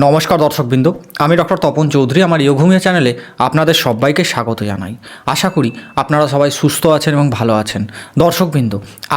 নমস্কার দর্শকবৃন্দ, আমি ডক্টর তপন চৌধুরী, আমার ইয়োঘুমিয়া চ্যানেলে আপনাদের সবাইকে স্বাগত জানাই। আশা করি আপনারা সবাই সুস্থ আছেন এবং ভালো আছেন। দর্শকবৃন্দ,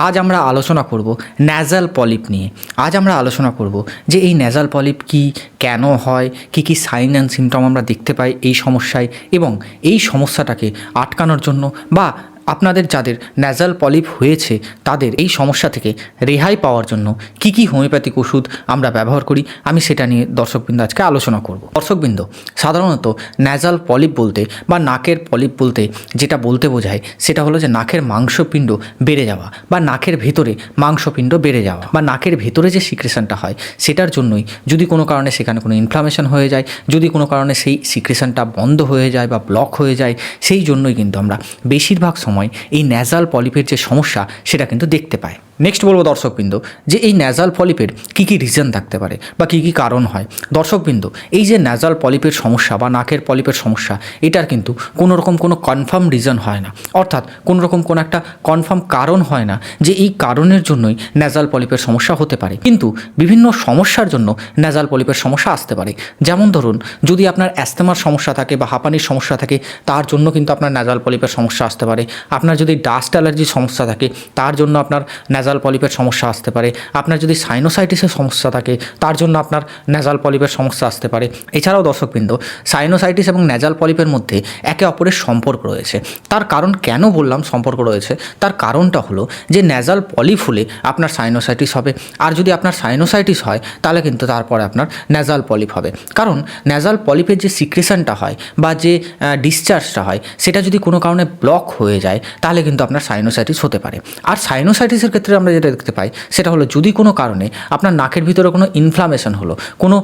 আজ আমরা আলোচনা করব ন্যাজাল পলিপ নিয়ে। আজ আমরা আলোচনা করব যে এই ন্যাজাল পলিপ কি, কেন হয়, কি কি সাইন অ্যান্ড সিমটম আমরা দেখতে পাই এই সমস্যায় এবং এই সমস্যাটাকে আটকানোর জন্য বা আপনাদের যাদের ন্যাজাল পলিপ হয়েছে, তাদের এই সমস্যা থেকে রেহাই পাওয়ার জন্য কি কি হোমিওপ্যাথিক ওষুধ আমরা ব্যবহার করি, আমি সেটা নিয়ে দর্শকবৃন্দ আজকে আলোচনা করব। দর্শকবৃন্দ, সাধারণত ন্যাজাল পলিপ বলতে বা নাকের পলিপ বলতে যেটা বলতে বোঝায়, সেটা হলো যে নাকের মাংসপিণ্ড বেড়ে যাওয়া বা নাকের ভেতরে মাংসপিণ্ড বেড়ে যাওয়া বা নাকের ভেতরে যে সিক্রেশনটা হয়, সেটার জন্যই যদি কোনো কারণে সেখানে কোনো ইনফ্লামেশন হয়ে যায়, যদি কোনো কারণে সেই সিক্রেশনটা বন্ধ হয়ে যায় বা ব্লক হয়ে যায়, সেই জন্যই কিন্তু আমরা বেশিরভাগ সময় এই ন্যাজাল পলিপের যে সমস্যা সেটা কিন্তু দেখতে পাই নেক্সট বলব দর্শকবৃন্দ, যে এই ন্যাজাল পলিপের কী কী রিজন থাকতে পারে বা কী কী কারণ হয়? দর্শকবৃন্দ, এই যে ন্যাজাল পলিপের সমস্যা বা নাকের পলিপের সমস্যা, এটার কিন্তু কোনো রকম কোনো কনফার্ম রিজন হয় না। অর্থাৎ কোনো রকম কোনো একটা কনফার্ম কারণ হয় না যে এই কারণের জন্যই ন্যাজাল পলিপের সমস্যা হতে পারে। কিন্তু বিভিন্ন সমস্যার জন্য ন্যাজাল পলিপের সমস্যা আসতে পারে। যেমন ধরুন, যদি আপনার অ্যাস্থেমার সমস্যা থাকে বা হাঁপানির সমস্যা থাকে, তার জন্য কিন্তু আপনার ন্যাজাল পলিপের সমস্যা আসতে পারে। আপনার যদি ডাস্ট অ্যালার্জির সমস্যা থাকে, তার জন্য আপনার ন্যাজাল পলিপের সমস্যা আসতে পারে। আপনার যদি সাইনোসাইটিসের সমস্যা থাকে, তার জন্য আপনার ন্যাজাল পলিপের সমস্যা আসতে পারে। এছাড়াও দর্শকবৃন্দ সাইনোসাইটিস এবং ন্যাজাল পলিপের মধ্যে একে অপরের সম্পর্ক রয়েছে। তার কারণ কেন বললাম সম্পর্ক রয়েছে? তার কারণটা হলো যে ন্যাজাল পলিপ হলে আপনার সাইনোসাইটিস হবে। আর যদি আপনার সাইনোসাইটিস হয়, তাহলে কিন্তু তারপরে আপনার ন্যাজাল পলিপ হবে। কারণ ন্যাজাল পলিপের যে সিক্রেশনটা হয় বা যে ডিসচার্জটা হয়, সেটা যদি কোনো কারণে ব্লক হয়ে যায়, তাহলে কিন্তু আপনার সাইনোসাইটিস হতে পারে। আর সাইনোসাইটিসের ক্ষেত্রে আমরা যেটা দেখতে পাই, সেটা হলো যদি কোনো কারণে আপনার নাকের ভিতরে কোনো ইনফ্লামেশন হলো, কোনো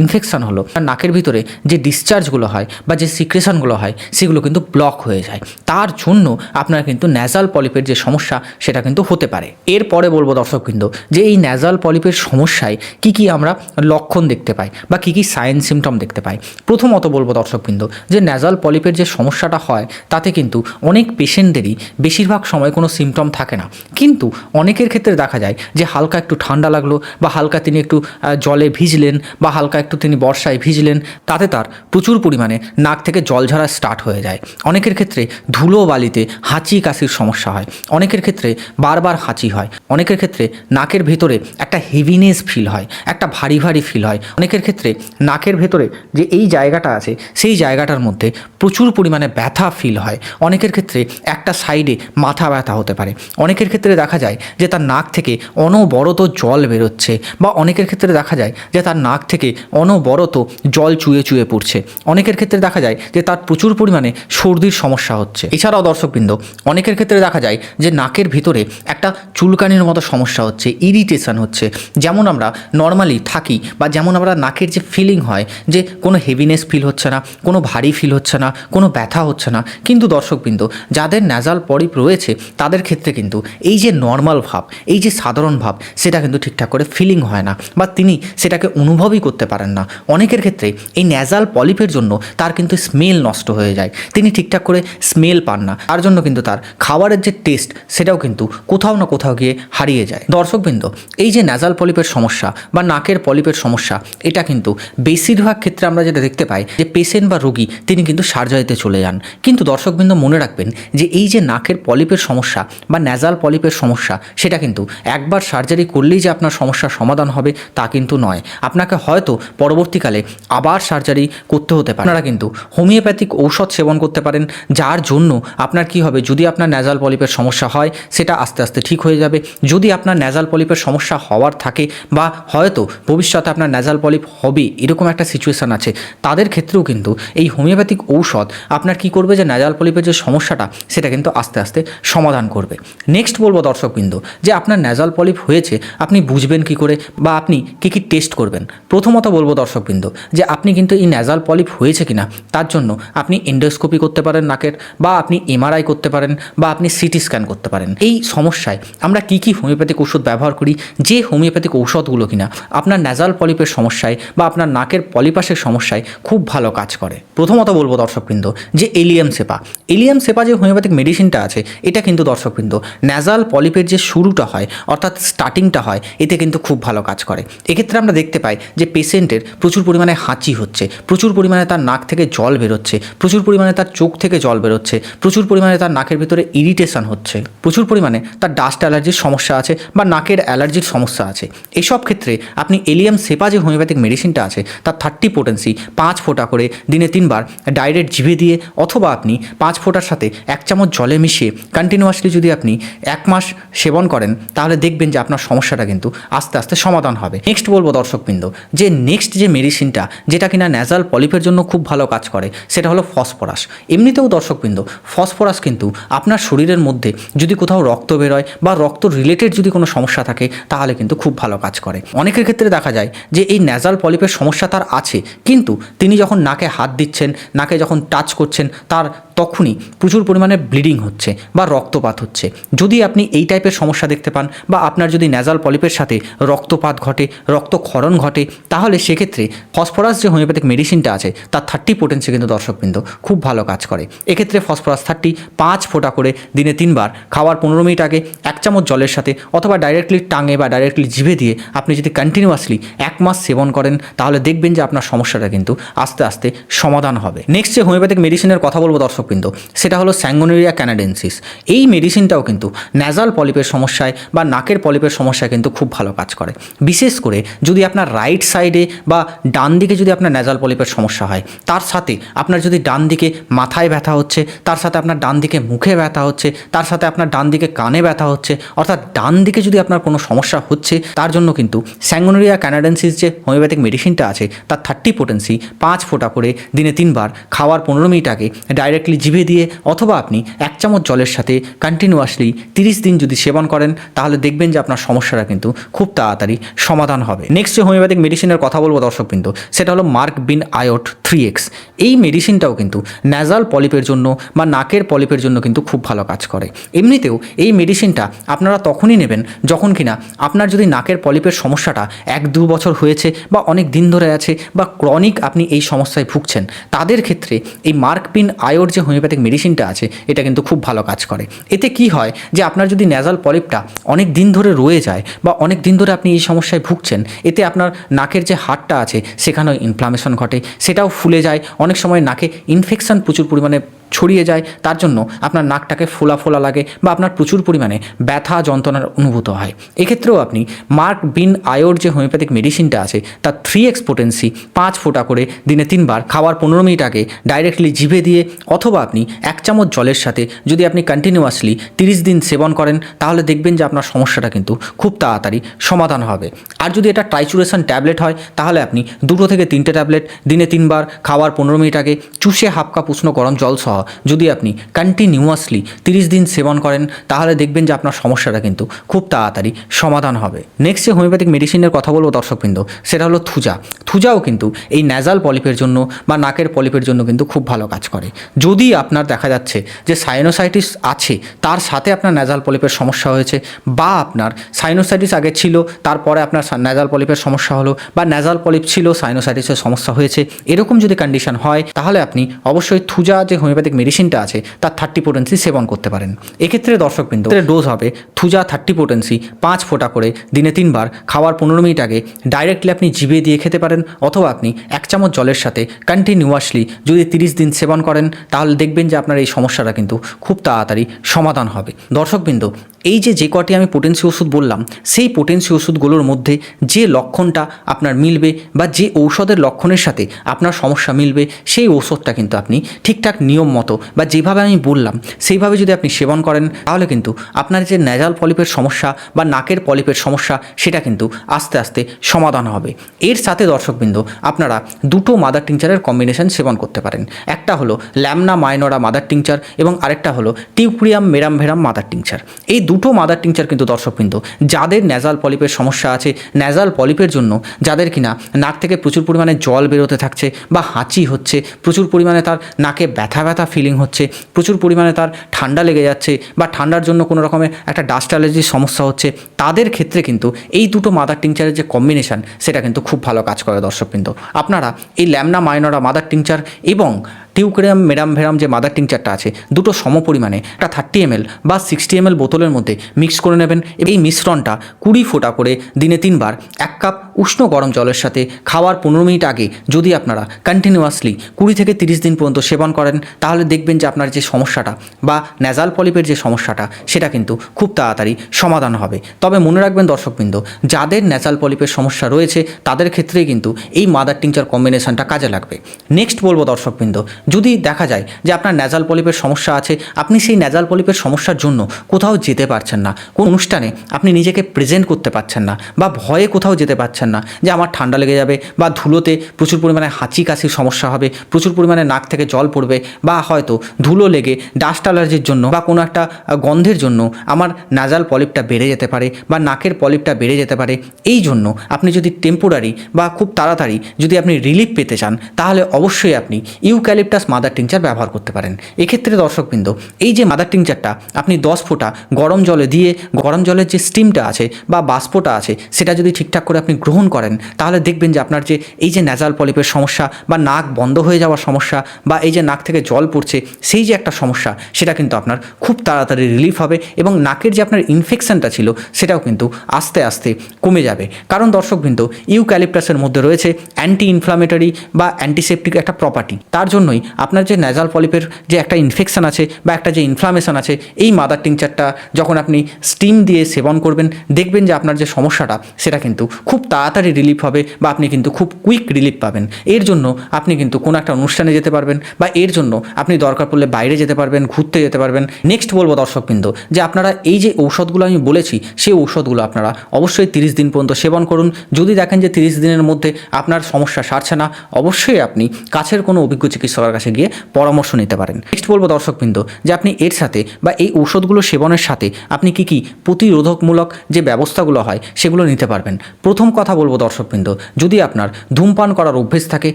ইনফেকশন হলো নাকের ভিতরে যে ডিসচার্জগুলো হয় বা যে সিক্রেশনগুলো হয়, সেগুলো কিন্তু ব্লক হয়ে যায়। তার জন্য আপনার কিন্তু ন্যাজাল পলিপের যে সমস্যা, সেটা কিন্তু হতে পারে। এরপরে বলব দর্শকবৃন্দ যে এই ন্যাজাল পলিপের সমস্যায় কি কি আমরা লক্ষণ দেখতে পাই বা কি কি সাইন সিমটম দেখতে পাই। প্রথমত বলব দর্শকবৃন্দ যে ন্যাজাল পলিপের যে সমস্যাটা হয়, তাতে কিন্তু অনেক পেশেন্টদেরই বেশিরভাগ সময় কোনো সিমটম থাকে না। কিন্তু অনেকের ক্ষেত্রে দেখা যায় যে হালকা একটু ঠান্ডা লাগল বা হালকা তিনি একটু জলে ভিজলেন বা হালকা একটু তিনি বর্ষায় ভিজলেন, তাতে তার প্রচুর পরিমাণে নাক থেকে জল ঝরা স্টার্ট হয়ে যায়। অনেকের ক্ষেত্রে ধুলো বালিতে হাঁচি কাশির সমস্যা হয়। অনেকের ক্ষেত্রে বারবার হাঁচি হয়। অনেকের ক্ষেত্রে নাকের ভেতরে একটা হেভিনেস ফিল হয়, একটা ভারী ভারী ফিল হয়। অনেকের ক্ষেত্রে নাকের ভেতরে যে এই জায়গাটা আছে, সেই জায়গাটার মধ্যে প্রচুর পরিমাণে ব্যথা ফিল হয়। অনেকের ক্ষেত্রে একটা সাইডে মাথা ব্যথা হতে পারে। অনেকের ক্ষেত্রে দেখা যায় যে তার নাক থেকে অনবরত জল বেরোচ্ছে বা অনেকের ক্ষেত্রে দেখা যায় যে তার নাক থেকে অনবরত জল চুয়ে চুয়ে পড়ছে। অনেকের ক্ষেত্রে দেখা যায় যে তার প্রচুর পরিমাণে সর্দির সমস্যা হচ্ছে। এছাড়াও দর্শকবৃন্দ, অনেকের ক্ষেত্রে দেখা যায় যে নাকের ভিতরে একটা চুলকানির মতো সমস্যা হচ্ছে, ইরিটেশন হচ্ছে। যেমন আমরা নর্মালি থাকি বা যেমন আমরা নাকের যে ফিলিং হয় যে কোনো হেভিনেস ফিল হচ্ছে না, কোনো ভারী ফিল হচ্ছে না, কোনো ব্যথা হচ্ছে না। কিন্তু দর্শকবৃন্দ, যাদের ন্যাজাল পরিপ রয়েছে, তাদের ক্ষেত্রে কিন্তু এই যে নর্মাল ভাব, এই যে সাধারণ ভাব, সেটা কিন্তু ঠিকঠাক করে ফিলিং হয় না বা তিনি সেটাকে অনুভবই করতে পারেন না। অনেকের ক্ষেত্রে এই ন্যাজাল পলিপের জন্য তার কিন্তু স্মেল নষ্ট হয়ে যায়। তিনি ঠিকঠাক করে স্মেল পান না। তার জন্য কিন্তু তার খাবারের যে টেস্ট সেটাও কিন্তু কোথাও না কোথাও গিয়ে হারিয়ে যায়। দর্শকবৃন্দ, এই যে ন্যাজাল পলিপের সমস্যা বা নাকের পলিপের সমস্যা, এটা কিন্তু বেশিরভাগ ক্ষেত্রে আমরা যেটা দেখতে পাই যে পেশেন্ট বা রোগী, তিনি কিন্তু সার্জারিতে চলে যান। কিন্তু দর্শকবৃন্দ মনে রাখবেন যে এই যে নাকের পলিপের সমস্যা বা ন্যাজাল পলিপের সমস্যা সেটা কিন্তু একবার সার্জারি করলেই যে আপনার সমস্যার সমাধান হবে তা কিন্তু নয়। আপনাকে হয়তো পরবর্তীকালে আবার সার্জারি করতে হতে পারে। আপনারা কিন্তু হোমিওপ্যাথিক ঔষধ সেবন করতে পারেন, যার জন্য আপনার কি হবে? যদি আপনার ন্যাজাল পলিপের সমস্যা হয়, সেটা আস্তে আস্তে ঠিক হয়ে যাবে। যদি আপনার ন্যাজাল পলিপের সমস্যা হওয়ার থাকে বা হয়তো ভবিষ্যতে আপনার ন্যাজাল পলিপ হবে, এরকম একটা সিচুয়েশান আছে, তাদের ক্ষেত্রেও কিন্তু এই হোমিওপ্যাথিক ঔষধ আপনার কি করবে? যে ন্যাজাল পলিপের যে সমস্যাটা, সেটা কিন্তু আস্তে আস্তে সমাধান করবে। নেক্সট বলব দর্শকবৃন্দ যে আপনার ন্যাজাল পলিপ হয়েছে, আপনি বুঝবেন কি করে বা আপনি কী কী টেস্ট করবেন। প্রথমত বলব দর্শকবৃন্দ, যে আপনি কিন্তু এই ন্যাজাল পলিপ হয়েছে কিনা, তার জন্য আপনি এন্ডোস্কোপি করতে পারেন নাকের বা আপনি এমআরআই করতে পারেন বা আপনি সিটি স্ক্যান করতে পারেন। এই সমস্যায় আমরা কি কি হোমিওপ্যাথিক ওষুধ ব্যবহার করি, যে হোমিওপ্যাথিক ঔষধগুলো কিনা আপনার ন্যাজাল পলিপের সমস্যায় বা আপনার নাকের পলিপাসের সমস্যায় খুব ভালো কাজ করে। প্রথমত বলব দর্শকবৃন্দ, যে এলিয়াম সেপা। এলিয়াম সেপা যে হোমিওপ্যাথিক মেডিসিনটা আছে, এটা কিন্তু দর্শকবৃন্দ ন্যাজাল পলিপের যে শুরুটা হয়, অর্থাৎ স্টার্টিংটা হয়, এতে কিন্তু খুব ভালো কাজ করে। এক্ষেত্রে আমরা দেখতে পাই যে পেশেন্টের প্রচুর পরিমাণে হাঁচি হচ্ছে, প্রচুর পরিমাণে তার নাক থেকে জল বেরোচ্ছে, প্রচুর পরিমাণে তার চোখ থেকে জল বেরোচ্ছে, প্রচুর পরিমাণে তার নাকের ভিতরে ইরিটেশন হচ্ছে, প্রচুর পরিমাণে তার ডাস্ট অ্যালার্জির সমস্যা আছে বা নাকের অ্যালার্জির সমস্যা আছে। এসব ক্ষেত্রে আপনি এলিয়াম সেপা যে হোমিওপ্যাথিক মেডিসিনটা আছে, তার থার্টি পোটেন্সি পাঁচ ফোঁটা করে দিনে তিনবার ডাইরেক্ট জিভে দিয়ে, অথবা আপনি পাঁচ ফোঁটার সাথে এক চামচ জলে মিশিয়ে কন্টিনিউয়াসলি যদি আপনি এক মাস সেবন করেন, তাহলে দেখবেন যে আপনার সমস্যাটা কিন্তু আস্তে আস্তে সমাধান হবে। নেক্সট বলব দর্শকবৃন্দ, যে নেক্সট যে মেডিসিনটা যেটা কিনা ন্যাজাল পলিপের জন্য খুব ভালো কাজ করে, সেটা হলো ফসফরাস এমনিতেও দর্শকবৃন্দ ফসফরাস কিন্তু আপনার শরীরের মধ্যে যদি কোথাও রক্ত বেরোয় বা রক্ত রিলেটেড যদি কোনো সমস্যা থাকে, তাহলে কিন্তু খুব ভালো কাজ করে। অনেকের ক্ষেত্রে দেখা যায় যে এই ন্যাজাল পলিপের সমস্যা তার আছে, কিন্তু তিনি যখন নাকে হাত দিচ্ছেন, নাকে যখন টাচ করছেন, তার তখনই প্রচুর পরিমাণে ব্লিডিং হচ্ছে বা রক্তপাত হচ্ছে। যদি আপনি এই টাইপের সমস্যা দেখতে পান বা আপনার যদি ন্যাজাল পলিপের সাথে রক্তপাত ঘটে, রক্তক্ষরণ ঘটে, তাহলে সেক্ষেত্রে ফসফরাস যে হোমিওপ্যাথিক মেডিসিনটা আছে, তার থার্টি পোটেন্সি কিন্তু দর্শকবৃন্দ খুব ভালো কাজ করে। এক্ষেত্রে ফসফরাস থার্টি পাঁচ ফোঁটা করে দিনে তিনবার, খাওয়ার পনেরো মিনিট আগে এক চামচ জলের সাথে অথবা ডাইরেক্টলি টাঙে বা ডাইরেক্টলি জিভে দিয়ে আপনি যদি কন্টিনিউয়াসলি এক মাস সেবন করেন, তাহলে দেখবেন যে আপনার সমস্যাটা কিন্তু আস্তে আস্তে সমাধান হবে। নেক্সট যে হোমিওপ্যাথিক মেডিসিনের কথা বলব দর্শকবৃন্দ সেটা হলো স্যাঙ্গোনেরিয়া ক্যানাডেন্সিস এই মেডিসিনটাও কিন্তু ন্যাজাল পলিপের সমস্যায় বা নাকের পলিপের সমস্যায় কিন্তু খুব ভালো কাজ করে। বিশেষ করে যদি আপনার রাইট সাইডে বা ডান দিকে যদি আপনার ন্যাজাল পলিপের সমস্যা হয়, তার সাথে আপনার যদি ডান দিকে মাথায় ব্যথা হচ্ছে, তার সাথে আপনার ডান দিকে মুখে ব্যথা হচ্ছে, তার সাথে আপনার ডান দিকে কানে ব্যথা হচ্ছে, অর্থাৎ ডান দিকে যদি আপনার কোনো সমস্যা হচ্ছে, তার জন্য কিন্তু স্যাঙ্গোনেরিয়া ক্যানাডেন্সিস যে হোমিওপ্যাথিক মেডিসিনটা আছে, তার থার্টি পোটেন্সি পাঁচ ফোঁটা করে দিনে তিনবার খাওয়ার পনেরো মিনিট আগে ডাইরেক্টলি জিভে দিয়ে অথবা আপনি এক চামচ জলের সাথে কন্টিনিউয়াসলি তিরিশ দিন যদি সেবন করেন, তাহলে দেখবেন যে আপনার সমস্যাটা কিন্তু খুব তাড়াতাড়ি সমাধান হবে। নেক্সট যে হোমিওপ্যাথিক মেডিসিনের কথা বলব দর্শকবৃন্দ সেটা হলো merc bin iod three X এই মেডিসিনটাও কিন্তু ন্যাজাল পলিপের জন্য বা নাকের পলিপের জন্য কিন্তু খুব ভালো কাজ করে। এমনিতেও এই মেডিসিনটা আপনারা তখনই নেবেন যখন কিনা আপনার যদি নাকের পলিপের সমস্যাটা এক দু বছর হয়েছে বা অনেক দিন ধরে আছে বা ক্রনিক আপনি এই সমস্যায় ভুগছেন, তাদের ক্ষেত্রে এই মার্ক পিন আয়োর যে হোমিওপ্যাথিক মেডিসিনটা আছে, এটা কিন্তু খুব ভালো কাজ করে। এতে কি হয় যে আপনার যদি ন্যাজাল পলিপটা অনেক দিন ধরে রয়ে যায় বা অনেক দিন ধরে আপনি এই সমস্যায় ভুগছেন, এতে আপনার নাকের যে হাড়টা আছে, সেখানেও ইনফ্লামেশন ঘটে, সেটাও ফুলে যায়, অনেক সময় নাকে ইনফেকশন প্রচুর পরিমাণে ছড়িয়ে যায়, তার জন্য আপনার নাকটাকে ফোলা ফোলা লাগে বা আপনার প্রচুর পরিমাণে ব্যথা যন্ত্রণার অনুভূত হয়। এক্ষেত্রেও আপনি মার্ক বিন আয়োর যে হোমিওপ্যাথিক মেডিসিনটা আছে, তার থ্রি এক্স পোটেন্সি পাঁচ ফোঁটা করে দিনে তিনবার খাওয়ার পনেরো মিনিট আগে ডাইরেক্টলি জিভে দিয়ে অথবা আপনি এক চামচ জলের সাথে যদি আপনি কন্টিনিউয়াসলি তিরিশ দিন সেবন করেন, তাহলে দেখবেন যে আপনার সমস্যাটা কিন্তু খুব তাড়াতাড়ি সমাধান হবে। আর যদি এটা ট্রাইচুরেশন ট্যাবলেট হয়, তাহলে আপনি দুটো থেকে তিনটে ট্যাবলেট দিনে তিনবার খাওয়ার পনেরো মিনিট আগে চুষে হাফ কাপ উষ্ণ গরম জল সহ যদি আপনি কন্টিনিউয়াসলি তিরিশ দিন সেবন করেন, তাহলে দেখবেন যে আপনার সমস্যাটা কিন্তু খুব তাড়াতাড়ি সমাধান হবে। নেক্সট যে হোমিওপ্যাথিক মেডিসিনের কথা বলব দর্শকবৃন্দ, সেটা হলো থুজা। থুজাও কিন্তু এই ন্যাজাল পলিপের জন্য বা নাকের পলিপের জন্য কিন্তু খুব ভালো কাজ করে। যদি আপনার দেখা যাচ্ছে যে সাইনোসাইটিস আছে, তার সাথে আপনার ন্যাজাল পলিপের সমস্যা হয়েছে বা আপনার সাইনোসাইটিস আগে ছিল, তারপরে আপনার ন্যাজাল পলিপের সমস্যা হলো বা ন্যাজাল পলিপ ছিল সাইনোসাইটিসের সমস্যা হয়েছে, এরকম যদি কন্ডিশন হয়, তাহলে আপনি অবশ্যই থুজা যে হোমিওপ্যাথিক মেডিসিনটা আছে, তার থার্টি পোটেন্সি সেবন করতে পারেন। এক্ষেত্রে দর্শকবৃন্দ ডোজ হবে থুজা থার্টি পোটেন্সি পাঁচ ফোঁটা করে, দিনে তিনবার, খাওয়ার পনেরো মিনিট আগে ডাইরেক্টলি আপনি জিভে দিয়ে খেতে পারেন, অথবা আপনি এক চামচ জলের সাথে কন্টিনিউয়াসলি যদি তিরিশ দিন সেবন করেন, তাহলে দেখবেন যে আপনার এই সমস্যাটা কিন্তু খুব তাড়াতাড়ি সমাধান হবে। দর্শকবৃন্দ, এই যে যে কটি আমি পোটেন্সি ওষুধ বললাম, সেই পোটেন্সি ওষুধগুলোর মধ্যে যে লক্ষণটা আপনার মিলবে বা যে ঔষধের লক্ষণের সাথে আপনার সমস্যা মিলবে, সেই ওষুধটা কিন্তু আপনি ঠিকঠাক নিয়ম মতো বা যেভাবে আমি বললাম, সেইভাবে যদি আপনি সেবন করেন, তাহলে কিন্তু আপনার যে ন্যাজাল পলিপের সমস্যা বা নাকের পলিপের সমস্যা, সেটা কিন্তু আস্তে আস্তে সমাধান হবে। এর সাথে দর্শকবৃন্দ, আপনারা দুটো মাদার টিংচারের কম্বিনেশন সেবন করতে পারেন। একটা হলো ল্যামনা মাইনরা মাদার টিংচার এবং আরেকটা হলো টিউপ্রিয়াম মেরামভেরাম মাদার টিংচার এই দুটো মাদার টিংচার কিন্তু দর্শকবৃন্দ, যাদের ন্যাজাল পলিপের সমস্যা আছে ন্যাজাল পলিপের জন্য যাদের কিনা নাক থেকে প্রচুর পরিমাণে জল বেরোতে থাকছে বা হাঁচি হচ্ছে, প্রচুর পরিমাণে তার নাকে ব্যথা ব্যথা ফিলিং হচ্ছে, প্রচুর পরিমাণে তার ঠান্ডা লেগে যাচ্ছে বা ঠান্ডার জন্য কোনো রকমের একটা ডাস্ট অ্যালার্জির সমস্যা হচ্ছে। তাদের ক্ষেত্রে কিন্তু এই দুটো মাদার টিংচারের যে কম্বিনেশান সেটা কিন্তু খুব ভালো কাজ করে দর্শকবৃন্দ। আপনারা এই ল্যামনা মাইনরা মাদার টিংচার এবং টিউক্রেম মেডামভেরাম যে মাদার টিংচারটা আছে, দুটো সম পরিমাণে একটা থার্টি এমএল বা সিক্সটি এমএল বোতলের মধ্যে মিক্স করে নেবেন। এই মিশ্রণটা কুড়ি ফোঁটা করে দিনে তিনবার এক কাপ উষ্ণ গরম জলের সাথে খাওয়ার পনেরো মিনিট আগে যদি আপনারা কন্টিনিউয়াসলি কুড়ি থেকে তিরিশ দিন পর্যন্ত সেবন করেন, তাহলে দেখবেন যে আপনার যে সমস্যাটা বা ন্যাজাল পলিপের যে সমস্যাটা, সেটা কিন্তু খুব তাড়াতাড়ি সমাধান হবে। তবে মনে রাখবেন দর্শকবৃন্দ, যাদের ন্যাচাল পলিপের সমস্যা রয়েছে, তাদের ক্ষেত্রে কিন্তু এই মাদার টিংচার কম্বিনেশনটা কাজে লাগবে। নেক্সট বলব দর্শকবৃন্দ, যদি দেখা যায় যে আপনার ন্যাজাল পলিপের সমস্যা আছে, আপনি সেই ন্যাজাল পলিপের সমস্যার জন্য কোথাও যেতে পারছেন না, কোন অনুষ্ঠানে আপনি নিজেকে প্রেজেন্ট করতে পারছেন না বা ভয়ে কোথাও যেতে পারছেন না যে আমার ঠান্ডা লেগে যাবে বা ধুলোতে প্রচুর পরিমাণে হাঁচি কাশির সমস্যা হবে, প্রচুর পরিমাণে নাক থেকে জল পড়বে বা হয়তো ধুলো লেগে ডাস্ট অ্যালার্জির জন্য বা কোনো একটা গন্ধের জন্য আমার নাজাল পলিপটা বেড়ে যেতে পারে বা নাকের পলিপটা বেড়ে যেতে পারে। এই জন্য আপনি যদি টেম্পোরারি বা খুব তাড়াতাড়ি যদি আপনি রিলিফ পেতে চান, তাহলে অবশ্যই আপনি ইউক্যালিপটাস মাদার টিংচার ব্যবহার করতে পারেন। এক্ষেত্রে দর্শকবৃন্দ, এই যে মাদার টিংচারটা আপনি দশ ফোঁটা গরম জলে দিয়ে, গরম জলের যে স্টিমটা আছে বা বাষ্পটা আছে, সেটা যদি ঠিকঠাক করে আপনি গ্রহণ করেন, তাহলে দেখবেন যে আপনার যে এই যে ন্যাজাল পলিপের সমস্যা বা নাক বন্ধ হয়ে যাওয়ার সমস্যা বা এই যে নাক থেকে জল পড়ছে, সেই যে একটা সমস্যা, সেটা কিন্তু আপনার খুব তাড়াতাড়ি রিলিফ হবে এবং নাকের যে আপনার ইনফেকশনটা ছিল, সেটাও কিন্তু আস্তে আস্তে কমে যাবে। কারণ দর্শকবৃন্দ ইউক্যালিপটাসের মধ্যে রয়েছে অ্যান্টি ইনফ্লামেটরি বা অ্যান্টিসেপটিক একটা প্রপার্টি তার জন্যই আপনার যে ন্যাজাল পলিপের যে একটা ইনফেকশন আছে বা একটা যে ইনফ্লামেশন আছে, এই মাদার টিংচারটা যখন আপনি স্টিম দিয়ে সেবন করবেন, দেখবেন যে আপনার যে সমস্যাটা, সেটা কিন্তু খুব তাড়াতাড়ি রিলিফ হবে বা আপনি কিন্তু খুব কুইক রিলিফ পাবেন। এর জন্য আপনি কিন্তু কোনো একটা অনুষ্ঠানে যেতে পারবেন বা এর জন্য আপনি দরকার পড়লে বাইরে যেতে পারবেন, ঘুরতে যেতে পারবেন। নেক্সট বলব দর্শকবৃন্দ, যে আপনারা এই যে ঔষধগুলো আমি বলেছি সেই ঔষধগুলো আপনারা অবশ্যই তিরিশ দিন পর্যন্ত সেবন করুন। যদি দেখেন যে তিরিশ দিনের মধ্যে আপনার সমস্যা সারছে না, অবশ্যই আপনি কাছের কোনো অভিজ্ঞ চিকিৎসকের কাছে গিয়ে পরামর্শ নিতে পারেন। নেক্সট বলব দর্শকবৃন্দ, যে আপনি এর সাথে বা এই ঔষধগুলো সেবনের সাথে আপনি কি কি প্রতিরোধকমূলক যে ব্যবস্থাগুলো হয়, সেগুলো নিতে পারবেন। প্রথম কথা বলব দর্শকবৃন্দ। যদি আপনার ধূমপান করার অভ্যেস থাকে,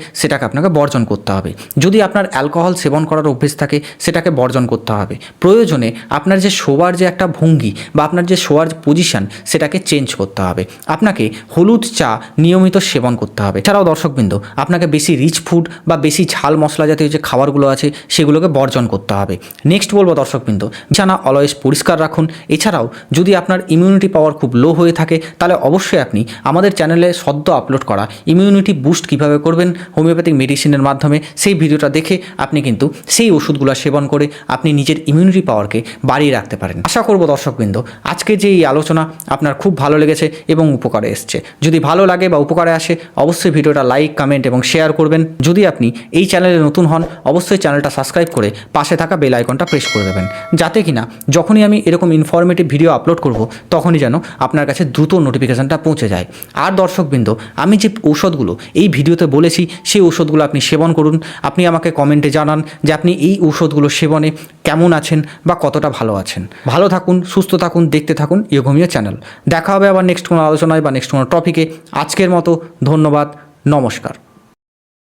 সেটাকে আপনাকে বর্জন করতে হবে। যদি আপনার অ্যালকোহল সেবন করার অভ্যেস থাকে, সেটাকে বর্জন করতে হবে। প্রয়োজনে আপনার যে শোয়ার যে একটা ভঙ্গি বা আপনার যে শোয়ার পজিশন সেটাকে চেঞ্জ করতে হবে। আপনাকে হলুদ চা নিয়মিত সেবন করতে হবে। এছাড়াও দর্শকবৃন্দ, আপনাকে বেশি রিচ ফুড বা বেশি ঝাল মশলা জাতীয় যে খাবারগুলো আছে, সেগুলোকে বর্জন করতে হবে। নেক্সট বলব দর্শকবৃন্দ বিছানা অলয়েস পরিষ্কার রাখুন। এছাড়াও যদি আপনার ইমিউনিটি পাওয়ার খুব লো হয়ে থাকে, তাহলে অবশ্যই আপনি আমাদের চ্যানেলে সদ্য আপলোড করা ইমিউনিটি বুস্ট কীভাবে করবেন হোমিওপ্যাথিক মেডিসিনের মাধ্যমে সেই ভিডিওটা দেখে আপনি কিন্তু সেই ওষুধগুলো সেবন করে আপনি নিজের ইমিউনিটি পাওয়ারকে বাড়িয়ে রাখতে পারেন। আশা করব দর্শকবৃন্দ, আজকে যে এই আলোচনা আপনার খুব ভালো লেগেছে এবং উপকারে এসছে। যদি ভালো লাগে বা উপকারে আসে, অবশ্যই ভিডিওটা লাইক কমেন্ট এবং শেয়ার করবেন। যদি আপনি এই চ্যানেলে নতুন হন, অবশ্যই চ্যানেলটা সাবস্ক্রাইব করে পাশে থাকা বেল আইকনটা প্রেস করে দেবেন। যাতে কিনা যখনই আমি এরকম ইনফরমেটিভ ভিডিও আপলোড করব, তখনই যেন আপনার কাছে দ্রুত নোটিফিকেশানটা পৌঁছে যায়। আর দর্শকবৃন্দ, আমি যে ঔষধগুলো এই ভিডিওতে বলেছি, সেই ঔষধগুলো আপনি সেবন করুন। আপনি আমাকে কমেন্টে জানান যে আপনি এই ঔষধগুলো সেবনে কেমন আছেন বা কতটা ভালো আছেন। ভালো থাকুন, সুস্থ থাকুন, দেখতে থাকুন ইয়োগমিয়া চ্যানেল। দেখা হবে আবার নেক্সট কোনো আলোচনায় বা নেক্সট কোনো টপিকে আজকের মতো ধন্যবাদ, নমস্কার।